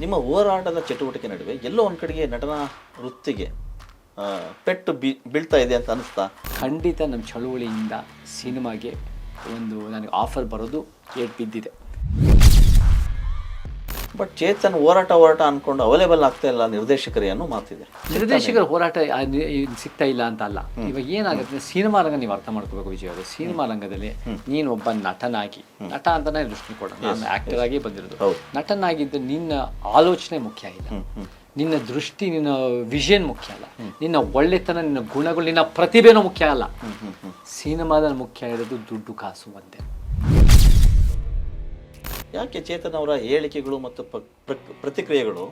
ನಿಮ್ಮ ಹೋರಾಟದ ಚಟುವಟಿಕೆ ನಡುವೆ ಎಲ್ಲೋ ಒಂದು ಕಡೆಗೆ ನಟನ ವೃತ್ತಿಗೆ ಪೆಟ್ಟು ಬಿ, ಬೀಳ್ತಾ ಇದೆ ಅಂತ ಅನಿಸ್ತಾ? ಖಂಡಿತ ನಮ್ಮ ಚಳುವಳಿಯಿಂದ ಸಿನಿಮಾಗೆ ಒಂದು ನನಗೆ ಆಫರ್ ಬರೋದು ಏಟ್ ಬಿದ್ದಿದೆ. ಬಟ್ ಚೇತನ್ ಹೋರಾಟ ಹೋರಾಟ ಅನ್ಕೊಂಡು ಅವೈಲೇಬಲ್ ಆಗ್ತಾ ಇಲ್ಲ ನಿರ್ದೇಶಕರೇ ಅನ್ನೋ ಮಾತಿದೆ ನಿರ್ದೇಶಕರ ಹೋರಾಟ ಸಿಗ್ತಾ ಇಲ್ಲ ಅಂತ ಅಲ್ಲ. ಇವಾಗ ಏನಾಗುತ್ತೆ ಸಿನಿಮಾ ರಂಗ ನೀವು ಅರ್ಥ ಮಾಡ್ಕೋಬೇಕು ವಿಜಯ್ ಅವರು. ಸಿನಿಮಾ ರಂಗದಲ್ಲಿ ನೀನು ಒಬ್ಬ ನಟನಾಗಿ ನಟ ಅಂತಾನೆ ದೃಷ್ಟಿ ಕೊಡ. ನಾನು ಆಕ್ಟರ್ ಆಗಿ ಬಂದಿರೋದು. ನಟನಾಗಿದ್ದು ನಿನ್ನ ಆಲೋಚನೆ ಮುಖ್ಯ ಇಲ್ಲ. ನಿನ್ನ ದೃಷ್ಟಿ ನಿನ್ನ ವಿಷನ್ ಮುಖ್ಯ ಅಲ್ಲ. ನಿನ್ನ ಒಳ್ಳೆತನ ನಿನ್ನ ಗುಣಗಳು ನಿನ್ನ ಪ್ರತಿಭೆನೂ ಮುಖ್ಯ ಅಲ್ಲ. ಸಿನಿಮಾದಲ್ಲಿ ಮುಖ್ಯ ಇರೋದು ದುಡ್ಡು ಕಾಸು ಒಂದೇ. ಯಾಕೆ ಚೇತನ್ ಅವರ ಹೇಳಿಕೆಗಳು ಮತ್ತು ಪ್ರತಿಕ್ರಿಯೆಗಳು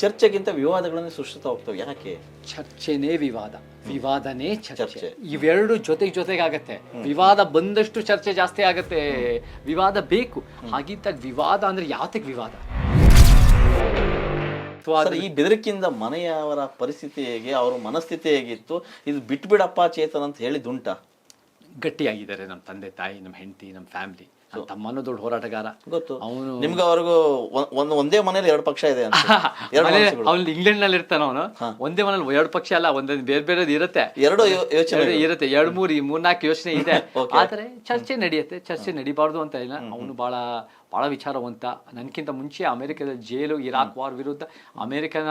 ಚರ್ಚೆಗಿಂತ ವಿವಾದಗಳನ್ನು ಸೃಷ್ಟಿತ ಹೋಗ್ತವೆ? ಯಾಕೆ? ಚರ್ಚೆನೇ ವಿವಾದ. ವಿವಾದನೇ ಚರ್ಚೆ. ಇವೆರಡು ಜೊತೆಗೆ ಜೊತೆಗಾಗತ್ತೆ. ವಿವಾದ ಬಂದಷ್ಟು ಚರ್ಚೆ ಜಾಸ್ತಿ ಆಗತ್ತೆ. ವಿವಾದ ಬೇಕು. ಹಾಗಿದ್ದಾಗ ವಿವಾದ ಅಂದ್ರೆ ಯಾತಕ್ಕೆ ವಿವಾದ? ಸರ್, ಈ ಬೆದರಿಕೆಯಿಂದ ಮನೆಯವರ ಪರಿಸ್ಥಿತಿ ಹೇಗೆ ಅವರ ಮನಸ್ಥಿತಿ ಹೇಗಿತ್ತು? ಇದು ಬಿಟ್ಬಿಡಪ್ಪ ಚೇತನ್ ಅಂತ ಹೇಳಿದುಂಟ ಗಟ್ಟಿಯಾಗಿದ್ದಾರೆ ನಮ್ಮ ತಂದೆ ತಾಯಿ ನಮ್ಮ ಹೆಂಡತಿ ನಮ್ಮ ಫ್ಯಾಮಿಲಿ. ತಮ್ಮನೂ ದೊಡ್ಡ ಹೋರಾಟಗಾರ. ಗೊತ್ತು. ಅವನು ನಿಮ್ಗೆ ಅವ್ರಿಗೂ ಒಂದ್- ಒಂದು ಮನೇಲಿ ಎರಡು ಪಕ್ಷ ಇದೆ ಅವ್ನು ಇಂಗ್ಲೆಂಡ್ನಲ್ಲಿ ಇರ್ತಾನ ಅವನು. ಒಂದೇ ಮನೇಲಿ ಎರಡು ಪಕ್ಷ ಅಲ್ಲ ಒಂದೊಂದು ಬೇರೆ ಬೇರೆದು ಇರುತ್ತೆ. ಎರಡು ಯೋಚನೆ ಇರುತ್ತೆ. ಎರಡು ಮೂರು ಮೂರ್ನಾಲ್ಕು ಯೋಚನೆ ಇದೆ. ಆದ್ರೆ ಚರ್ಚೆ ನಡೆಯುತ್ತೆ. ಚರ್ಚೆ ನಡಿಬಾರ್ದು ಅಂತ ಇಲ್ಲ. ಅವನು ಬಹಳ ಬಹಳ ವಿಚಾರವಂತ. ನನಗಿಂತ ಮುಂಚೆ ಅಮೆರಿಕದ ಜೈಲು ಇರಾಕ್ ವಾರ್ ವಿರುದ್ಧ ಅಮೆರಿಕನ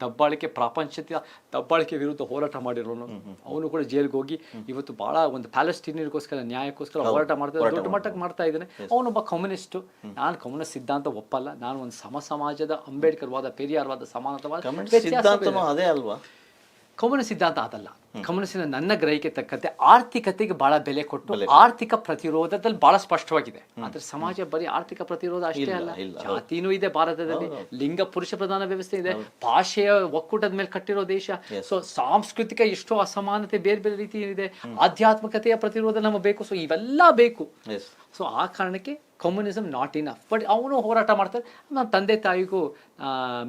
ದಬ್ಬಾಳಿಕೆ ಪ್ರಾಪಂಚದ ದಬ್ಬಾಳಿಕೆ ವಿರುದ್ಧ ಹೋರಾಟ ಮಾಡಿರೋನು. ಅವನು ಕೂಡ ಜೈಲಿಗೆ ಹೋಗಿ ಇವತ್ತು ಭಾಳ ಒಂದು ಪ್ಯಾಲೆಸ್ಟೀನಿಯರ್ಗೋಸ್ಕರ ನ್ಯಾಯಕ್ಕೋಸ್ಕರ ಹೋರಾಟ ಮಾಡ್ತಾ ದೊಡ್ಡ ಮಟ್ಟಕ್ಕೆ ಮಾಡ್ತಾ ಇದ್ದಾನೆ. ಅವನೊಬ್ಬ ಕಮ್ಯುನಿಸ್ಟ್. ನಾನು ಕಮ್ಯುನಿಸ್ಟ್ ಸಿದ್ಧಾಂತ ಒಪ್ಪಲ್ಲ. ನಾನು ಒಂದು ಸಮ ಸಮಾಜದ ಅಂಬೇಡ್ಕರ್ವಾದ ಪೆರಿಯಾರ್ವಾದ ಸಮಾನತವಾದ ಅದೇ ಅಲ್ವಾ? ಕಮ್ಯುನಿಸ್ಟ್ ಸಿದ್ಧಾಂತ ಅದಲ್ಲ ಕಮ್ಯುನಿಸ್ಟಿನ ನನ್ನ ಗ್ರಹಿಕೆ ತಕ್ಕಂತೆ ಆರ್ಥಿಕತೆಗೆ ಬಹಳ ಬೆಲೆ ಕೊಟ್ಟು ಆರ್ಥಿಕ ಪ್ರತಿರೋಧದಲ್ಲಿ ಬಹಳ ಸ್ಪಷ್ಟವಾಗಿದೆ. ಆದ್ರೆ ಸಮಾಜ ಬರೀ ಆರ್ಥಿಕ ಪ್ರತಿರೋಧ ಅಷ್ಟೇ ಅಲ್ಲ. ಜಾತಿನೂ ಇದೆ ಭಾರತದಲ್ಲಿ ಲಿಂಗ ಪುರುಷ ಪ್ರಧಾನ ವ್ಯವಸ್ಥೆ ಇದೆ ಭಾಷೆಯ ಒಕ್ಕೂಟದ ಮೇಲೆ ಕಟ್ಟಿರೋ ದೇಶ. ಸೊ ಸಾಂಸ್ಕೃತಿಕ ಎಷ್ಟೋ ಅಸಮಾನತೆ ಬೇರೆ ಬೇರೆ ರೀತಿ ಇದೆ ಆಧ್ಯಾತ್ಮಿಕತೆಯ ಪ್ರತಿರೋಧ ನಮಗೆ ಬೇಕು. ಸೊ ಇವೆಲ್ಲ ಬೇಕು. ಸೊ ಆ ಕಾರಣಕ್ಕೆ ಕಮ್ಯುನಿಸಮ್ ನಾಟ್ ಇನಫ್ ಬಟ್ ಅವನು ಹೋರಾಟ ಮಾಡ್ತಾರೆ ನನ್ನ ತಂದೆ ತಾಯಿಗೂ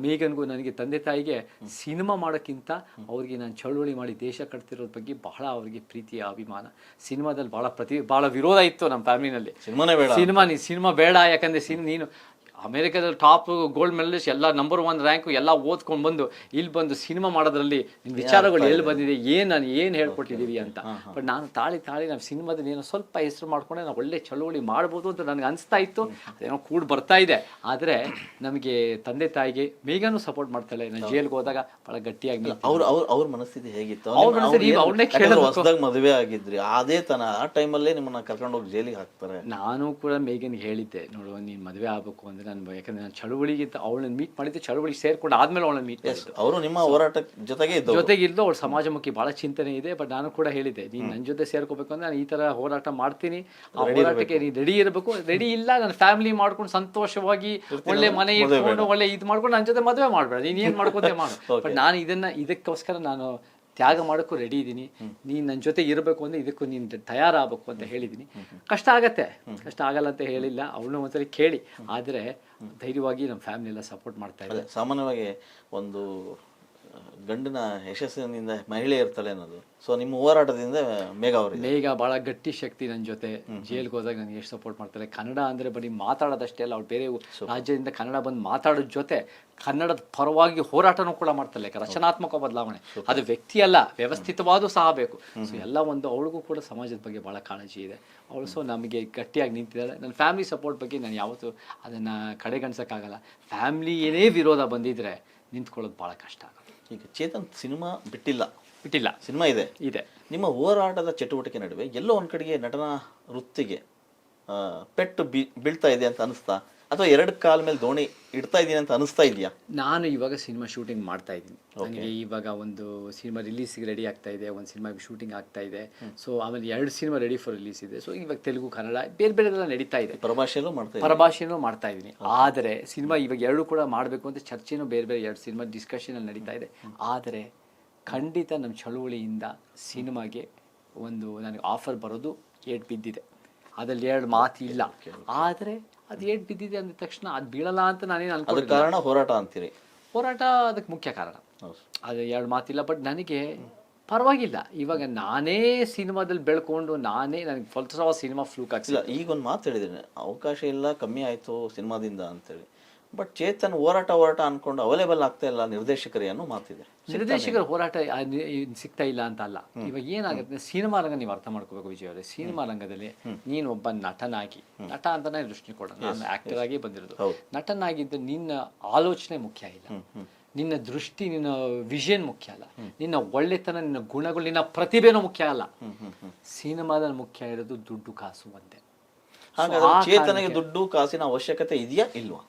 ಮೇಘನ್ಗೂ ನನಗೆ ತಂದೆ ತಾಯಿಗೆ ಸಿನಿಮಾ ಮಾಡೋಕ್ಕಿಂತ ಅವ್ರಿಗೆ ನಾನು ಚಳುವಳಿ ಮಾಡಿ ದೇಶ ಕಟ್ತಿರೋದ್ರ ಬಗ್ಗೆ ಬಹಳ ಅವ್ರಿಗೆ ಪ್ರೀತಿಯ ಅಭಿಮಾನ. ಸಿನಿಮಾದಲ್ಲಿ ಭಾಳ ಪ್ರತಿ ಭಾಳ ವಿರೋಧ ಇತ್ತು ನಮ್ಮ ಫ್ಯಾಮಿಲಿನಲ್ಲಿ. ಸಿನಿಮಾನೇ ಬೇಡ ಸಿನಿಮಾ ನೀ ಸಿನಿಮಾ ಬೇಡ ಯಾಕಂದರೆ ಸಿನ್ ನೀನು ಅಮೆರಿಕದಲ್ಲಿ ಟಾಪ್ ಗೋಲ್ಡ್ ಮೆಡಲಿಸ್ಟ್ ಎಲ್ಲ ನಂಬರ್ ಒನ್ ರ್ಯಾಂಕು ಎಲ್ಲ ಓದ್ಕೊಂಡು ಬಂದು ಇಲ್ಲಿ ಬಂದು ಸಿನಿಮಾ ಮಾಡೋದ್ರಲ್ಲಿ ನಿಮ್ಮ ವಿಚಾರಗಳು ಎಲ್ಲಿ ಬಂದಿದೆ ಏನು ನಾನು ಏನು ಹೇಳ್ಕೊಟ್ಟಿದ್ದೀವಿ ಅಂತ. ಬಟ್ ನಾನು ತಾಳಿ ತಾಳಿ ನಮ್ಮ ಸಿನಿಮಾದಲ್ಲಿ ಏನೋ ಸ್ವಲ್ಪ ಹೆಸರು ಮಾಡ್ಕೊಂಡೆ ನಾವು ಒಳ್ಳೆ ಚಳುವಳಿ ಮಾಡ್ಬೋದು ಅಂತ ನನಗೆ ಅನಿಸ್ತಾ ಇತ್ತು. ಅದೇನೋ ಕೂಡ ಬರ್ತಾ ಇದೆ. ಆದರೆ ನಮಗೆ ತಂದೆ ತಾಯಿಗೆ ಬೇಗನೂ ಸಪೋರ್ಟ್ ಮಾಡ್ತಾಳೆ. ನಾನು ಜೈಲ್ಗೆ ಹೋದಾಗ ಭಾಳ ಗಟ್ಟಿಯಾಗಿ. ಅವ್ರ ಅವ್ರ ಅವ್ರ ಮನಸ್ಥಿತಿ ಹೇಗಿತ್ತು. ಹೊಸದಾಗ ಮದುವೆ ಆಗಿದ್ರಿ. ಅದೇ ತನ ಆ ಟೈಮಲ್ಲೇ ನಿಮ್ಮನ್ನ ಕರ್ಕೊಂಡು ಹೋಗಿ ಜೈಲಿಗೆ ಹಾಕ್ತಾರೆ. ನಾನು ಕೂಡ ಮೇಘನ್ಗೆ ಹೇಳಿದ್ದೆ ನೋಡು ನೀನು ಮದುವೆ ಆಗಬೇಕು ಅಂದ್ರೆ ನಾನು ಯಾಕಂದ್ರೆ ನಾನು ಚಳುವಳಿಗೆ ಅವಳನ್ನ ಮೀಟ್ ಮಾಡಿದ್ದೆ ಚಳುವಳಿಗೆ ಸೇರ್ಕೊಂಡು ಆದ್ಮೇಲೆ ಅವಳನ್ನ ಮೀಟ್ ಮಾಡಿದ್ದು. ಅವರು ನಿಮ್ಮ ಹೋರಾಟ ಜೊತೆಗೆ ಜೊತೆಗಿದ್ದು ಅವಳು ಸಮಾಜಮುಖಿ ಬಹಳ ಚಿಂತನೆ ಇದೆ ಬಟ್ ನಾನು ಕೂಡ ಹೇಳಿದ್ದೆ ನೀನು ನನ್ನ ಜೊತೆ ಸೇರ್ಕೋಬೇಕು ಅಂದ್ರೆ ನಾನು ಈ ತರ ಹೋರಾಟ ಮಾಡ್ತೀನಿ ಆ ಹೋರಾಟಕ್ಕೆ ನೀನು ರೆಡಿ ಇರಬೇಕು. ರೆಡಿ ಇಲ್ಲ ನನ್ನ ಫ್ಯಾಮಿಲಿ ಮಾಡ್ಕೊಂಡು ಸಂತೋಷವಾಗಿ ಒಳ್ಳೆ ಮನೆ ಇಟ್ಕೊಂಡು ಒಳ್ಳೆ ಇದು ಮಾಡ್ಕೊಂಡು ನನ್ನ ಜೊತೆ ಮದುವೆ ಮಾಡಬೇಡ. ನೀನು ಏನು ಮಾಡ್ಕೊಂತೆ ಮಾಡು. ಬಟ್ ನಾನು ಇದನ್ನ ಇದಕ್ಕೋಸ್ಕರ ನಾನು ತ್ಯಾಗ ಮಾಡೋಕ್ಕೂ ರೆಡಿ ಇದ್ದೀನಿ ನೀನು ನನ್ನ ಜೊತೆ ಇರಬೇಕು ಅಂದ್ರೆ ಇದಕ್ಕೂ ನೀನು ತಯಾರಾಗಬೇಕು ಅಂತ ಹೇಳಿದ್ದೀನಿ ಕಷ್ಟ ಆಗತ್ತೆ. ಕಷ್ಟ ಆಗಲ್ಲ ಅಂತ ಹೇಳಿಲ್ಲ. ಅವಳನ್ನ ಒಂದ್ಸರಿ ಕೇಳಿ. ಆದರೆ ಧೈರ್ಯವಾಗಿ ನಮ್ಮ ಫ್ಯಾಮಿಲಿ ಎಲ್ಲ ಸಪೋರ್ಟ್ ಮಾಡ್ತಾ ಇದ್ದಾರೆ. ಸಾಮಾನ್ಯವಾಗಿ ಒಂದು ಗಂಡಿನ ಯಶಸ್ಸಿನಿಂದ ಮಹಿಳೆ ಇರ್ತಾಳೆ ಅನ್ನೋದು ಸೊ ನಿಮ್ಮ ಹೋರಾಟದಿಂದ ಮೇಘ ಅವರು ಮೇಘ ಬಹಳ ಗಟ್ಟಿ ಶಕ್ತಿ ನನ್ನ ಜೊತೆ. ಜೈಲ್ಗೆ ಹೋದಾಗ ನನಗೆ ಎಷ್ಟು ಸಪೋರ್ಟ್ ಮಾಡ್ತಾರೆ. ಕನ್ನಡ ಅಂದರೆ ಬರೀ ಮಾತಾಡೋದಷ್ಟೇ ಅಲ್ಲ ಅವ್ರು ಬೇರೆ ರಾಜ್ಯದಿಂದ ಕನ್ನಡ ಬಂದು ಮಾತಾಡೋದ್ ಜೊತೆ ಕನ್ನಡದ ಪರವಾಗಿ ಹೋರಾಟನೂ ಕೂಡ ಮಾಡ್ತಾರೆ. ಯಾಕೆ ರಚನಾತ್ಮಕ ಬದಲಾವಣೆ. ಅದು ವ್ಯಕ್ತಿ ಅಲ್ಲ ವ್ಯವಸ್ಥಿತವಾದೂ ಸಹ ಬೇಕು. ಸೊ ಎಲ್ಲ ಒಂದು ಅವಳಿಗೂ ಕೂಡ ಸಮಾಜದ ಬಗ್ಗೆ ಭಾಳ ಕಾಳಜಿ ಇದೆ. ಅವಳು ಸೊ ನಮಗೆ ಗಟ್ಟಿಯಾಗಿ ನಿಂತಿದ್ದಾಳೆ. ನನ್ನ ಫ್ಯಾಮಿಲಿ ಸಪೋರ್ಟ್ ಬಗ್ಗೆ ನಾನು ಯಾವತ್ತೂ ಅದನ್ನು ಕಡೆಗಣಿಸೋಕ್ಕಾಗಲ್ಲ. ಫ್ಯಾಮಿಲಿ ಏನೇ ವಿರೋಧ ಬಂದಿದ್ದರೆ ನಿಂತ್ಕೊಳ್ಳೋದು ಭಾಳ ಕಷ್ಟ ಆಗುತ್ತೆ. ಈಗ ಚೇತನ್ ಸಿನಿಮಾ ಬಿಟ್ಟಿಲ್ಲ. ಬಿಟ್ಟಿಲ್ಲ. ಸಿನಿಮಾ ಇದೆ. ಇದೆ. ನಿಮ್ಮ ಹೋರಾಟದ ಚಟುವಟಿಕೆ ನಡುವೆ ಎಲ್ಲೋ ಒಂದು ಕಡೆಗೆ ನಟನ ವೃತ್ತಿಗೆ ಪೆಟ್ಟು ಬಿ ಬೀಳ್ತಾ ಇದೆ ಅಂತ ಅನಿಸ್ತಾ? ಅಥವಾ ಎರಡು ಕಾಲ ಮೇಲೆ ದೋಣಿ ಇಡ್ತಾ ಇದೀನಿ ಅಂತ ಅನಿಸ್ತಾ ಇದೆಯಾ? ನಾನು ಇವಾಗ ಸಿನಿಮಾ ಶೂಟಿಂಗ್ ಮಾಡ್ತಾ ಇದ್ದೀನಿ. ನನಗೆ ಇವಾಗ ಒಂದು ಸಿನಿಮಾ ರಿಲೀಸಿಗೆ ರೆಡಿ ಆಗ್ತಾ ಇದೆ ಒಂದು ಸಿನಿಮಾ ಶೂಟಿಂಗ್ ಆಗ್ತಾ ಇದೆ. ಸೊ ಆಮೇಲೆ ಎರಡು ಸಿನಿಮಾ ರೆಡಿ ಫಾರ್ ರಿಲೀಸ್ ಇದೆ. ಸೊ ಇವಾಗ ತೆಲುಗು ಕನ್ನಡ ಬೇರೆ ಬೇರೆದೆಲ್ಲ ನಡೀತಾ ಇದೆ. ಪರಭಾಷೆಯಲ್ಲೂ ಮಾಡ್ತಾ ಇದ್ದೀನಿ ಪರಭಾಷೆನೂ ಮಾಡ್ತಾ ಇದ್ದೀನಿ. ಆದರೆ ಸಿನಿಮಾ ಇವಾಗ ಎರಡು ಕೂಡ ಮಾಡಬೇಕು ಅಂತ ಚರ್ಚೆನೂ ಬೇರೆ ಬೇರೆ ಎರಡು ಸಿನಿಮಾ ಡಿಸ್ಕಷನ್ ಅಲ್ಲಿ ನಡೀತಾ ಇದೆ. ಆದರೆ ಖಂಡಿತ ನಮ್ಮ ಚಳುವಳಿಯಿಂದ ಸಿನಿಮಾಗೆ ಒಂದು ನನಗೆ ಆಫರ್ ಬರೋದು ಏಟ್ ಬಿದ್ದಿದೆ. ಅದರಲ್ಲಿ ಎರಡು ಮಾತು ಇಲ್ಲ ಆದರೆ ಅದು ಏಟ್ ಬಿದ್ದಿದೆ ಅಂದ ತಕ್ಷಣ ಅದು ಬೀಳಲ್ಲ ಅಂತ ನಾನೇನು ಅದಕ್ಕೆ ಕಾರಣ ಹೋರಾಟ ಅಂತೀರಿ. ಹೋರಾಟ ಅದಕ್ಕೆ ಮುಖ್ಯ ಕಾರಣ. ಅದು ಎರಡು ಮಾತಿಲ್ಲ ಬಟ್ ನನಗೆ ಪರವಾಗಿಲ್ಲ. ಇವಾಗ ನಾನೇ ಸಿನಿಮಾದಲ್ಲಿ ಬೆಳ್ಕೊಂಡು ನಾನೇ ನನಗೆ ಫಲಸವ ಸಿನಿಮಾ ಫ್ಲೂಕ್ ಆಗಿಲ್ಲ ಈಗ ಒಂದು ಮಾತು ಹೇಳಿದ್ದೀನಿ ಅವಕಾಶ ಇಲ್ಲ ಕಮ್ಮಿ ಆಯಿತು ಸಿನಿಮಾದಿಂದ ಅಂತೇಳಿ. ಬಟ್ ಚೇತನ್ ಹೋರಾಟ ಹೋರಾಟ ಅನ್ಕೊಂಡು ಅವೈಲೇಬಲ್ ಆಗ್ತಾ ಇಲ್ಲ ನಿರ್ದೇಶಕರು ಅನ್ನೋ ಮಾತಿದೆ ನಿರ್ದೇಶಕರ ಹೋರಾಟ ಸಿಗ್ತಾ ಇಲ್ಲ ಅಂತ ಅಲ್ಲ. ಇವಾಗ ಏನಾಗುತ್ತೆ? ಸಿನಿಮಾ ರಂಗ ನೀವು ಅರ್ಥ ಮಾಡ್ಕೋಬೇಕು ವಿಜಯ್ ಅವರೇ. ಸಿನಿಮಾ ರಂಗದಲ್ಲಿ ನೀನು ಒಬ್ಬ ನಟನಾಗಿ ನಟ ಅಂತಾನೆ ದೃಷ್ಟಿ ಕೊಡ ನಾನು ಆಕ್ಟರ್ ಆಗಿ ಬಂದಿರೋದು. ನಟನಾಗಿದ್ದು ನಿನ್ನ ಆಲೋಚನೆ ಮುಖ್ಯ ಇಲ್ಲ. ನಿನ್ನ ದೃಷ್ಟಿ ನಿನ್ನ ವಿಷನ್ ಮುಖ್ಯ ಅಲ್ಲ. ನಿನ್ನ ಒಳ್ಳೆತನ ನಿನ್ನ ಗುಣಗಳು ನಿನ್ನ ಪ್ರತಿಭೆನೂ ಮುಖ್ಯ ಅಲ್ಲ. ಸಿನಿಮಾದಲ್ಲಿ ಮುಖ್ಯ ಇರೋದು ದುಡ್ಡು ಕಾಸು ಒಂದೇ. ಚೇತನಿಗೆ ದುಡ್ಡು ಕಾಸಿನ ಅವಶ್ಯಕತೆ ಇದೆಯಾ ಇಲ್ವಾ?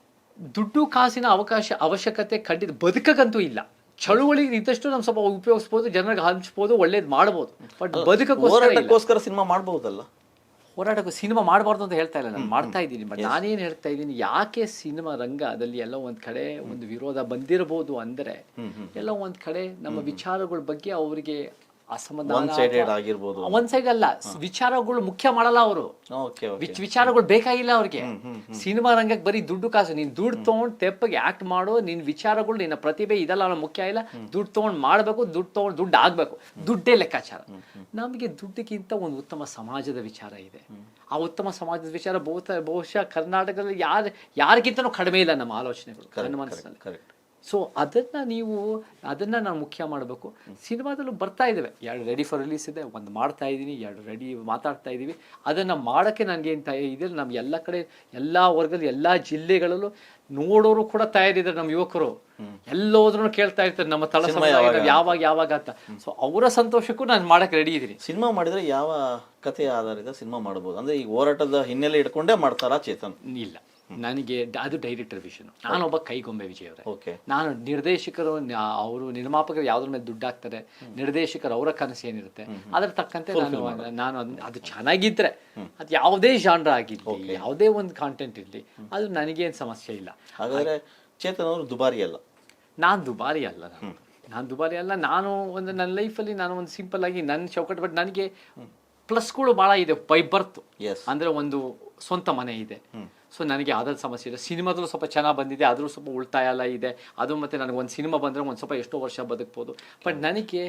ದುಡ್ಡು ಕಾಸಿನ ಅವಕಾಶ ಅವಶ್ಯಕತೆ ಖಂಡಿತ ಬದುಕಕ್ಕಂತೂ ಇಲ್ಲ. ಚಳುವಳಿ ಇದ್ದಷ್ಟು ನಮ್ಮ ಸ್ವಲ್ಪ ಉಪಯೋಗಿಸ್ಬೋದು ಜನರಿಗೆ ಹಂಚ್ಬೋದು ಒಳ್ಳೇದು ಮಾಡ್ಬೋದು. ಬಟ್ ಬದುಕಕ್ಕೋಸ್ಕರ ಸಿನಿಮಾ ಮಾಡ್ಬೋದಲ್ಲ? ಹೋರಾಟಕ್ಕೆ ಸಿನಿಮಾ ಮಾಡಬಾರ್ದು ಅಂತ ಹೇಳ್ತಾ ಇಲ್ಲ ನಾನು. ಮಾಡ್ತಾ ಇದ್ದೀನಿ ಬಟ್ ನಾನೇನು ಹೇಳ್ತಾ ಇದ್ದೀನಿ ಯಾಕೆ ಸಿನಿಮಾ ರಂಗ ರಂಗದಲ್ಲಿ ಎಲ್ಲ ಒಂದು ಕಡೆ ಒಂದು ವಿರೋಧ ಬಂದಿರಬಹುದು ಅಂದರೆ ಎಲ್ಲ ಒಂದು ಕಡೆ ನಮ್ಮ ವಿಚಾರಗಳ ಬಗ್ಗೆ ಅವರಿಗೆ ಅಸಮಾಧಾನ ಒನ್ ಸೈಡ್ ಅಲ್ಲ ವಿಚಾರಗಳು ಮುಖ್ಯ ಮಾಡಲ್ಲ ಅವರು. ವಿಚಾರಗಳು ಬೇಕಾಗಿಲ್ಲ ಅವ್ರಿಗೆ. ಸಿನಿಮಾ ರಂಗಕ್ಕೆ ಬರೀ ದುಡ್ಡು ಕಾಸು. ನೀನ್ ದುಡ್ಡು ತಗೊಂಡ್ ತೆಪ್ಪಗೆ ಆಕ್ಟ್ ಮಾಡೋ ನಿನ್ ವಿಚಾರಗಳು ನಿನ್ನ ಪ್ರತಿಭೆ ಇದೆಲ್ಲ ಮುಖ್ಯ ಇಲ್ಲ. ದುಡ್ಡು ತಗೊಂಡ್ ಮಾಡ್ಬೇಕು ದುಡ್ಡು ತಗೊಂಡ್ ದುಡ್ಡು ಆಗ್ಬೇಕು. ದುಡ್ಡೇ ಲೆಕ್ಕಾಚಾರ. ನಮಗೆ ದುಡ್ಡಿಗಿಂತ ಒಂದು ಉತ್ತಮ ಸಮಾಜದ ವಿಚಾರ ಇದೆ. ಆ ಉತ್ತಮ ಸಮಾಜದ ವಿಚಾರ ಬಹುತ ಬಹುಶಃ ಕರ್ನಾಟಕದಲ್ಲಿ ಯಾರ ಯಾರಿಗಿಂತನೂ ಕಡಿಮೆ ಇಲ್ಲ ನಮ್ಮ ಆಲೋಚನೆಗಳು ನನ್ನ ಮನಸ್ಸಿನಲ್ಲಿ. ಸೊ ಅದನ್ನು ನೀವು ಅದನ್ನು ನಾನು ಮುಖ್ಯ ಮಾಡಬೇಕು. ಸಿನಿಮಾದಲ್ಲೂ ಬರ್ತಾ ಇದ್ದಾವೆ ಎರಡು ರೆಡಿ ಫಾರ್ ರಿಲೀಸ್ ಇದೆ ಒಂದು ಮಾಡ್ತಾ ಇದ್ದೀನಿ ಎರಡು ರೆಡಿ ಮಾತಾಡ್ತಾ ಇದ್ದೀವಿ ಅದನ್ನು ಮಾಡೋಕ್ಕೆ ನನಗೆ ತಯ ಇದೆ ನಮ್ಮ ಎಲ್ಲ ಕಡೆ ಎಲ್ಲ ವರ್ಗದ ಎಲ್ಲ ಜಿಲ್ಲೆಗಳಲ್ಲೂ ನೋಡೋರು ಕೂಡ ತಯಾರಿದ್ದಾರೆ ನಮ್ಮ ಯುವಕರು. ಎಲ್ಲೋದ್ರೂ ಕೇಳ್ತಾ ಇರ್ತಾರೆ ನಮ್ಮ ತಳ ಸಮಯ ಯಾವಾಗ? ಯಾವಾಗ ಯಾವಾಗ ಅಂತ. ಸೊ ಅವರ ಸಂತೋಷಕ್ಕೂ ನಾನು ಮಾಡಕ್ಕೆ ರೆಡಿ ಇದ್ದೀನಿ ಸಿನಿಮಾ ಮಾಡಿದ್ರೆ ಯಾವ ಕಥೆ ಆಧಾರಿತ ಸಿನಿಮಾ ಮಾಡ್ಬೋದು? ಅಂದ್ರೆ ಈ ಹೋರಾಟದ ಹಿನ್ನೆಲೆ ಇಟ್ಕೊಂಡೇ ಮಾಡ್ತಾರಾ ಚೇತನ್? ಇಲ್ಲ. ನನಗೆ ಅದು ಡೈರೆಕ್ಟರ್ ವಿಷನ್ ನಾನೊಬ್ಬ ಕೈಗೊಂಬೆ ವಿಜಯ್ ಅವರೇ ನಾನು ನಿರ್ದೇಶಕರು ಅವರು ನಿರ್ಮಾಪಕರು ಯಾವ್ದ್ರ ಮೇಲೆ ದುಡ್ಡು ಹಾಕ್ತಾರೆ ನಿರ್ದೇಶಕರು ಅವರ ಕನಸು ಏನಿರುತ್ತೆ ಅದ್ರ ತಕ್ಕಂತೆ ನಾನು ನಾನು ಅದು ಚೆನ್ನಾಗಿದ್ರೆ ಅದು ಯಾವುದೇ ಜಾನ್ರ ಆಗಿರ್ಲಿ ಯಾವುದೇ ಒಂದು ಕಾಂಟೆಂಟ್ ಇರಲಿ ಅದು ನನಗೇನು ಸಮಸ್ಯೆ ಇಲ್ಲ. ಹಾಗಾದ್ರೆ ಚೇತನ್ ಅವರು ದುಬಾರಿ ಅಲ್ಲ. ನಾನು ದುಬಾರಿ ಅಲ್ಲ ನಾನು. ದುಬಾರಿ ಅಲ್ಲ ನಾನು ಒಂದು ನನ್ನ ಲೈಫಲ್ಲಿ ನಾನು ಒಂದು ಸಿಂಪಲ್ ಆಗಿ ನನ್ನ ಚೌಕಟ್ ಬಟ್ ನನಗೆ ಪ್ಲಸ್ಗಳು ಭಾಳ ಇದೆ ಬೈ ಬರ್ತು ಅಂದ್ರೆ ಒಂದು ಸ್ವಂತ ಮನೆ ಇದೆ. ಸೊ ನನಗೆ ಅದ್ರ ಸಮಸ್ಯೆ ಇದೆ. ಸಿನಿಮಾದಲ್ಲೂ ಸ್ವಲ್ಪ ಚೆನ್ನಾಗಿ ಬಂದಿದೆ ಆದ್ರೂ ಸ್ವಲ್ಪ ಉಳಿತಾಯ ಎಲ್ಲ ಇದೆ. ಅದು ಮತ್ತೆ ನನಗೆ ಒಂದು ಸಿನಿಮಾ ಬಂದ್ರೆ ಒಂದು ಸ್ವಲ್ಪ ಎಷ್ಟೋ ವರ್ಷ ಬದುಕ್ಬೋದು. ಬಟ್ ನನಗೆ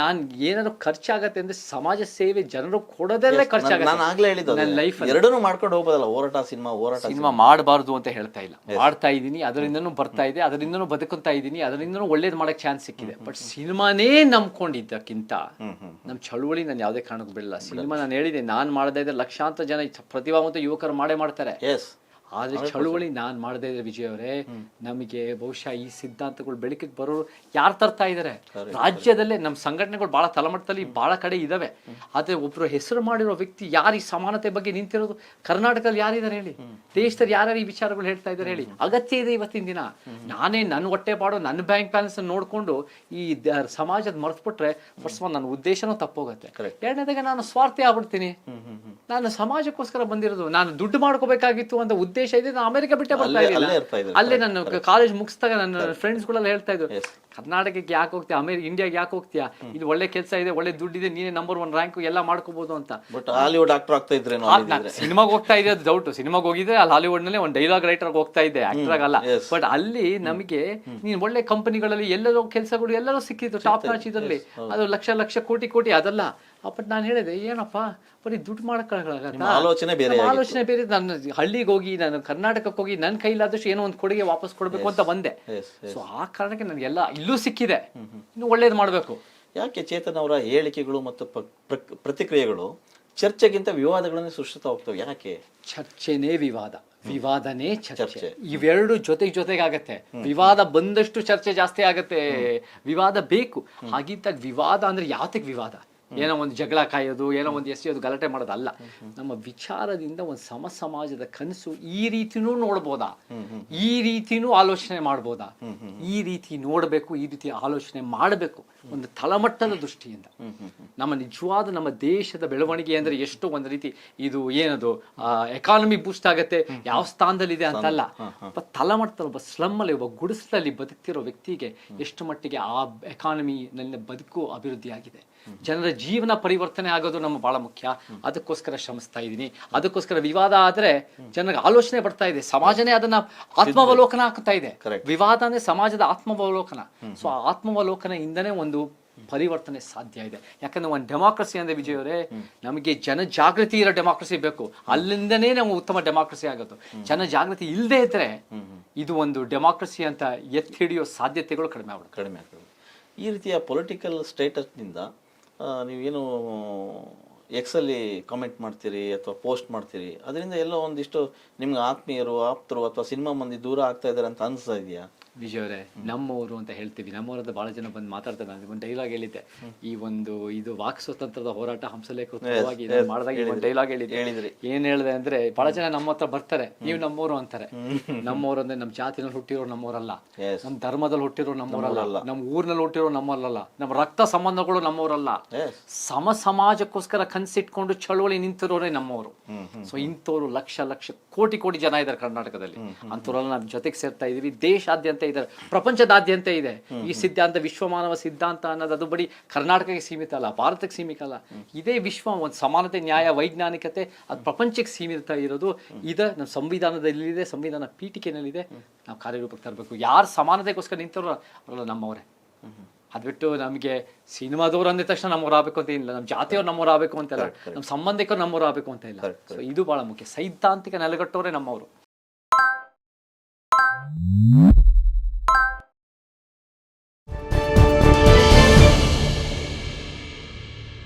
ನಾನು ಏನಾದ್ರು ಖರ್ಚಾಗತ್ತೆ ಅಂದ್ರೆ ಸಮಾಜ ಸೇವೆ ಜನರು ಕೊಡೋದಲ್ಲೇ ನಾನು ಆಗಲೇ ಹೇಳಿದ್ದು ನನ್ನ ಲೈಫ್ ಎರಡನ್ನೂ ಮಾಡ್ಕೊಂಡು ಹೋಗೋದಲ್ಲ ಹೋರಾಟ ಸಿನಿಮಾ ಹೋರಾಟ ಸಿನಿಮಾ ಮಾಡಬಾರ್ದು ಅಂತ ಹೇಳ್ತಾ ಇಲ್ಲ. ಮಾಡ್ತಾ ಇದ್ದೀನಿ ಅದರಿಂದನೂ ಬರ್ತಾ ಇದೆ ಅದರಿಂದನೂ ಬದುಕುತ್ತಾ ಇದ್ದೀನಿ ಅದರಿಂದನೂ ಒಳ್ಳೇದು ಮಾಡೋಕ್ಕೆ ಚಾನ್ಸ್ ಸಿಕ್ಕಿದೆ. ಬಟ್ ಸಿನಿಮಾನೇ ನಂಬ್ಕೊಂಡಿದ್ದಕ್ಕಿಂತ ನಮ್ಮ ಚಳುವಳಿ ನಾನು ಯಾವುದೇ ಕಾರಣಕ್ಕೂ ಬಿಡಲ್ಲ. ಸಿನಿಮಾ ನಾನು ಹೇಳಿದೆ ನಾನು ಮಾಡದೇ ಇದ್ದರೆ ಲಕ್ಷಾಂತರ ಜನ ಪ್ರತಿಭಾವಂತ ಯುವಕರು ಮಾಡೇ ಮಾಡ್ತಾರೆ. ಎಸ್ ಆದ್ರೆ ಚಳುವಳಿ ನಾನು ಮಾಡದೇ ಇದ್ರೆ ವಿಜಯ್ ಅವರೇ ನಮಗೆ ಬಹುಶಃ ಈ ಸಿದ್ಧಾಂತಗಳು ಬೆಳಕಿಗೆ ಬರೋರು ಯಾರು ತರ್ತಾ ಇದ್ದಾರೆ ರಾಜ್ಯದಲ್ಲೇ ನಮ್ಮ ಸಂಘಟನೆಗಳು ಬಹಳ ತಳಮಟ್ಟದಲ್ಲಿ ಬಹಳ ಕಡೆ ಇದಾವೆ. ಆದ್ರೆ ಒಬ್ರು ಹೆಸರು ಮಾಡಿರೋ ವ್ಯಕ್ತಿ ಯಾರು ಈ ಸಮಾನತೆ ಬಗ್ಗೆ ನಿಂತಿರೋದು? ಕರ್ನಾಟಕದಲ್ಲಿ ಯಾರಿದ್ದಾರೆ ಹೇಳಿ? ದೇಶದಲ್ಲಿ ಯಾರ್ಯಾರು ಈ ವಿಚಾರಗಳು ಹೇಳ್ತಾ ಇದ್ದಾರೆ ಹೇಳಿ? ಅಗತ್ಯ ಇದೆ ಇವತ್ತಿನ ದಿನ. ನಾನೇ ನನ್ನ ಹೊಟ್ಟೆ ಪಾಡೋ ನನ್ನ ಬ್ಯಾಂಕ್ ಬ್ಯಾಲೆನ್ಸ್ ನೋಡ್ಕೊಂಡು ಈ ಸಮಾಜದ ಮರೆತುಬಿಟ್ರೆ ಫಸ್ಟ್ ಆಲ್ ನನ್ನ ಉದ್ದೇಶನೂ ತಪ್ಪೋಗತ್ತೆ. ಎರಡನೇದಾಗ ಎರಡನೇದಾಗೆ ನಾನು ಸ್ವಾರ್ಥಿ ಆಗ್ಬಿಡ್ತೀನಿ. ನಾನು ಸಮಾಜಕ್ಕೋಸ್ಕರ ಬಂದಿರೋದು. ನಾನು ದುಡ್ಡು ಮಾಡ್ಕೋಬೇಕಾಗಿತ್ತು ಅಂತ ಉದ್ದೇಶ ಇದೆ ನಾನು ಅಮೆರಿಕ ಬಿಟ್ಟೆ ಬರ್ತಾ ಇದ್ದಿಲ್ಲ ಅಲ್ಲೇ ನಾನು ಕಾಲೇಜ್ ಮುಗಿಸ್ದಾಗ ನನ್ನ ಫ್ರೆಂಡ್ಸ್ಗಳೆಲ್ಲ ಹೇಳ್ತಾ ಇದ್ರು. ಕರ್ನಾಟಕಕ್ಕೆ ಯಾಕೆ ಹೋಗ್ತೀಯ? ಅಮೇರಿ ಇಂಡಿಯಾಗೆ ಯಾಕೆ ಹೋಗ್ತೀಯಾ? ಇಲ್ಲಿ ಒಳ್ಳೆ ಕೆಲಸ ಇದೆ ಒಳ್ಳೆ ದುಡ್ಡಿದೆ ನೀನೇ ನಂಬರ್ ಒನ್ ರ್ಯಾಂಕ್ ಎಲ್ಲ ಮಾಡ್ಕೋಬಹುದು ಅಂತ. ಬಟ್ ಹಾಲಿವುಡ್ ಆಕ್ಟರ್ ಆಗ್ತಾ ಇದ್ರೆ ಸಿನಿಮಾಗೆ ಹೋಗ್ತಾ ಇದೆ ಅದು ಡೌಟ್ ಸಿನಿಮಾಗೆ ಹೋಗಿದ್ರೆ ಅಲ್ಲಿ ಹಾಲಿವುಡ್ನಲ್ಲಿ ಒಂದು ಡೈಲಾಗ್ ರೈಟರ್ ಹೋಗ್ತಾ ಇದ್ದೆ ಆಕ್ಟರ್ ಆಗಲ್ಲ. ಬಟ್ ಅಲ್ಲಿ ನಮಗೆ ನೀನ್ ಒಳ್ಳೆ ಕಂಪನಿಗಳಲ್ಲಿ ಎಲ್ಲರೂ ಕೆಲಸಗಳು ಎಲ್ಲರೂ ಸಿಕ್ಕಿತ್ತು ಟಾಪ್ ನಾಚ್ ಇದರಲ್ಲಿ. ಅದು ಲಕ್ಷ ಲಕ್ಷ ಕೋಟಿ ಕೋಟಿ ಅದಲ್ಲ. ಬಟ್ ನಾನು ಹೇಳಿದೆ ಏನಪ್ಪ? ಬರೀ ದುಡ್ಡು ಮಾಡಕ್ಕಾಗಲ್ಲ ಆಲೋಚನೆ ಬೇರೆ ಆಲೋಚನೆ ಬೇರೆ. ನಾನು ಹಳ್ಳಿಗೆ ಹೋಗಿ ನಾನು ಕರ್ನಾಟಕಕ್ಕೆ ಹೋಗಿ ನನ್ನ ಕೈಲಾದಷ್ಟು ಏನೋ ಒಂದು ಕೊಡುಗೆ ವಾಪಸ್ ಕೊಡಬೇಕು ಅಂತ ಬಂದೆ. ಸೊ ಆ ಕಾರಣಕ್ಕೆ ನನಗೆಲ್ಲ ಇಲ್ಲೂ ಸಿಕ್ಕಿದೆ. ಇನ್ನು ಒಳ್ಳೇದು ಮಾಡಬೇಕು. ಯಾಕೆ ಚೇತನ್ ಅವರ ಹೇಳಿಕೆಗಳು ಮತ್ತು ಪ್ರತಿಕ್ರಿಯೆಗಳು ಚರ್ಚೆಗಿಂತ ವಿವಾದಗಳನ್ನು ಸೃಷ್ಟಿಸ್ತಾ ಹೋಗ್ತವೆ? ಯಾಕೆ? ಚರ್ಚೆನೇ ವಿವಾದ. ವಿವಾದನೇ ಚರ್ಚೆ. ಚರ್ಚೆ. ಇವೆರಡು ಜೊತೆಗೆ ಜೊತೆಗೆ ಆಗತ್ತೆ. ವಿವಾದ ಬಂದಷ್ಟು ಚರ್ಚೆ ಜಾಸ್ತಿ ಆಗತ್ತೆ. ವಿವಾದ ಬೇಕು. ಹಾಗಿದ್ದಾಗ ವಿವಾದ ಅಂದ್ರೆ ಯಾತಕ್ಕೆ ವಿವಾದ? ಏನೋ ಒಂದು ಜಗಳ ಕಾಯೋದು ಏನೋ ಒಂದು ಎಸೆಯೋದು ಗಲಾಟೆ ಮಾಡೋದಲ್ಲ ನಮ್ಮ ವಿಚಾರದಿಂದ ಒಂದು ಸಮ ಸಮಾಜದ ಕನಸು ಈ ರೀತಿನೂ ನೋಡ್ಬೋದಾ? ಈ ರೀತಿನೂ ಆಲೋಚನೆ ಮಾಡ್ಬೋದಾ? ಈ ರೀತಿ ನೋಡಬೇಕು ಈ ರೀತಿ ಆಲೋಚನೆ ಮಾಡಬೇಕು ಒಂದು ತಳಮಟ್ಟದ ದೃಷ್ಟಿಯಿಂದ. ನಮ್ಮ ನಿಜವಾದ ನಮ್ಮ ದೇಶದ ಬೆಳವಣಿಗೆ ಅಂದ್ರೆ ಎಷ್ಟು ಒಂದು ರೀತಿ ಇದು ಏನದು ಎಕಾನಮಿ ಬೂಸ್ಟ್ ಆಗತ್ತೆ ಯಾವ ಸ್ಥಾನದಲ್ಲಿದೆ ಅಂತಲ್ಲ. ಒಬ್ಬ ತಳಮಟ್ಟದ ಒಬ್ಬ ಸ್ಲಮ್ ಅಲ್ಲಿ ಒಬ್ಬ ಗುಡಿಸಲಲ್ಲಿ ಬದುಕ್ತಿರೋ ವ್ಯಕ್ತಿಗೆ ಎಷ್ಟು ಮಟ್ಟಿಗೆ ಆ ಎಕಾನಮಿ ನಲ್ಲಿ ಬದುಕು ಅಭಿವೃದ್ಧಿ ಆಗಿದೆ. ಜನರ ಜೀವನ ಪರಿವರ್ತನೆ ಆಗೋದು ನಮ್ಮ ಬಹಳ ಮುಖ್ಯ. ಅದಕ್ಕೋಸ್ಕರ ಶ್ರಮಿಸ್ತಾ ಇದ್ದೀನಿ. ಅದಕ್ಕೋಸ್ಕರ ವಿವಾದ ಆದ್ರೆ ಜನರಿಗೆ ಆಲೋಚನೆ ಬರ್ತಾ ಇದೆ. ಸಮಾಜನೇ ಅದನ್ನ ಆತ್ಮಾವಲೋಕನ ಆಗ್ತಾ ಇದೆ. ವಿವಾದ ಅಂದ್ರೆ ಸಮಾಜದ ಆತ್ಮಾವಲೋಕನ. ಸೊ ಆ ಆತ್ಮಾವಲೋಕನ ಇಂದನೇ ಒಂದು ಪರಿವರ್ತನೆ ಸಾಧ್ಯ ಇದೆ. ಯಾಕಂದ್ರೆ ಒಂದು ಡೆಮಾಕ್ರಸಿ ಅಂದ್ರೆ ವಿಜಯ್ ಅವರೇ ನಮಗೆ ಜನಜಾಗೃತಿ ಇರೋ ಡೆಮಾಕ್ರಸಿ ಬೇಕು. ಅಲ್ಲಿಂದನೇ ನಾವು ಉತ್ತಮ ಡೆಮಾಕ್ರಸಿ ಆಗುತ್ತೆ ಜನಜಾಗೃತಿ ಇಲ್ಲದೆ ಇದ್ರೆ ಇದು ಒಂದು ಡೆಮಾಕ್ರಸಿ ಅಂತ ಎತ್ತಿ ಹಿಡಿಯೋ ಸಾಧ್ಯತೆಗಳು ಕಡಿಮೆ ಆಗ್ಬಿಡುತ್ತೆ. ಕಡಿಮೆ ಆಗ್ತದೆ ಈ ರೀತಿಯ ಪೊಲಿಟಿಕಲ್ ಸ್ಟೇಟಸ್ನಿಂದ ನೀವೇನು ಎಕ್ಸಲ್ಲಿ ಕಾಮೆಂಟ್ ಮಾಡ್ತೀರಿ ಅಥವಾ ಪೋಸ್ಟ್ ಮಾಡ್ತೀರಿ? ಅದರಿಂದ ಎಲ್ಲೋ ಒಂದಿಷ್ಟು ನಿಮ್ಗೆ ಆತ್ಮೀಯರು, ಆಪ್ತರು ಅಥವಾ ಸಿನಿಮಾ ಮಂದಿ ದೂರ ಆಗ್ತಾ ಇದ್ದಾರೆ ಅಂತ ಅನಿಸ್ತಾ ಇದೆಯಾ? ವಿಜಯ್ ಅವರೇ ನಮ್ಮವರು ಅಂತ ಹೇಳ್ತೀವಿ. ನಮ್ಮವರದ ಬಹಳ ಜನ ಬಂದು ಮಾತಾಡ್ತಾರೆ. ನಾನು ಒಂದು ಡೈಲಾಗ್ ಹೇಳಿದ್ದೆ. ಈ ಒಂದು ಇದು ವಾಕ್ ಸ್ವತಂತ್ರದ ಹೋರಾಟ ಹಂಸಲೇಖವಾಗಿ ಮಾಡಿದಾಗ ಒಂದು ಡೈಲಾಗ್ ಹೇಳಿದ್ದೆ. ಹೇಳಿದ್ರಿ. ಏನ್ ಹೇಳಿದೆ ಅಂದ್ರೆ ಬಹಳ ಜನ ನಮ್ಮ ಹತ್ರ ಬರ್ತಾರೆ. ನೀವು ನಮ್ಮವರು ಅಂತಾರೆ. ನಮ್ಮವರು ಅಂದ್ರೆ ನಮ್ಮ ಜಾತಿನಲ್ಲಿ ಹುಟ್ಟಿರೋ ನಮ್ಮವರಲ್ಲ. ನಮ್ಮ ಧರ್ಮದಲ್ಲಿ ಹುಟ್ಟಿರೋ ನಮ್ಮವರಲ್ಲ. ನಮ್ಮ ಊರಿನಲ್ಲಿ ಹುಟ್ಟಿರೋ ನಮ್ಮವರಲ್ಲ. ನಮ್ಮ ರಕ್ತ ಸಂಬಂಧಗಳು ನಮ್ಮವರಲ್ಲ. ಸಮ ಸಮಾಜಕ್ಕೋಸ್ಕರ ಕನ್ಸಿಟ್ಕೊಂಡು ಚಳುವಳಿ ನಿಂತಿರೋರೇ ನಮ್ಮವರು. ಸೊ ಇಂಥವ್ರು ಲಕ್ಷ ಲಕ್ಷ ಕೋಟಿ ಕೋಟಿ ಜನ ಇದ್ದಾರೆ ಕರ್ನಾಟಕದಲ್ಲಿ. ಅಂಥವ್ರೆಲ್ಲ ನಮ್ಮ ಜೊತೆಗೆ ಸೇರ್ತಾ ಇದೀವಿ ದೇಶಾದ್ಯಂತ ಇದ್ದಾರೆ. ಪ್ರಪಂಚದಾದ್ಯಂತ ಇದೆ. ಈ ಸಿದ್ಧಾಂತ ವಿಶ್ವ ಮಾನವ ಸಿದ್ಧಾಂತ ಅನ್ನೋದು ಅದು ಬರೀ ಕರ್ನಾಟಕಕ್ಕೆ ಸೀಮಿತ ಅಲ್ಲ ಭಾರತಕ್ಕೆ ಸೀಮಿತ ಅಲ್ಲ. ಇದೇ ವಿಶ್ವ ಒಂದು ಸಮಾನತೆ ನ್ಯಾಯ ವೈಜ್ಞಾನಿಕತೆ ಅದು ಪ್ರಪಂಚಕ್ಕೆ ಸೀಮಿತ ಇರೋದು. ಇದ ನಮ್ಮ ಸಂವಿಧಾನದಲ್ಲಿದೆ ಸಂವಿಧಾನ ಪೀಠಿಕೆನಲ್ಲಿದೆ. ನಾವು ಕಾರ್ಯರೂಪಕ್ಕೆ ತರಬೇಕು. ಯಾರು ಸಮಾನತೆಗೋಸ್ಕರ ನಿಂತಾರೋ ಅವರೆಲ್ಲ ನಮ್ಮವರೇ. ಅದ್ ಬಿಟ್ಟು ನಮಗೆ ಸಿನಿಮಾದವ್ರು ಅಂದ ತಕ್ಷಣ ನಮ್ಮವ್ರು ಆಗ್ಬೇಕು ಅಂತ ಇಲ್ಲ ನಮ್ಮ ಜಾತಿಯವ್ರು ನಮ್ಮವ್ರು ಆಗ್ಬೇಕು ಅಂತ ಇಲ್ಲ. ನಮ್ಮ ಸಂಬಂಧಿಕರು ನಮ್ಮವ್ರು ಆಗ್ಬೇಕು ಅಂತ ಇಲ್ಲ. ಸೊ ಇದು ಬಹಳ ಮುಖ್ಯ. ಸೈದ್ಧಾಂತಿಕ ನೆಲೆಗಟ್ಟೋರೆ ನಮ್ಮವರು.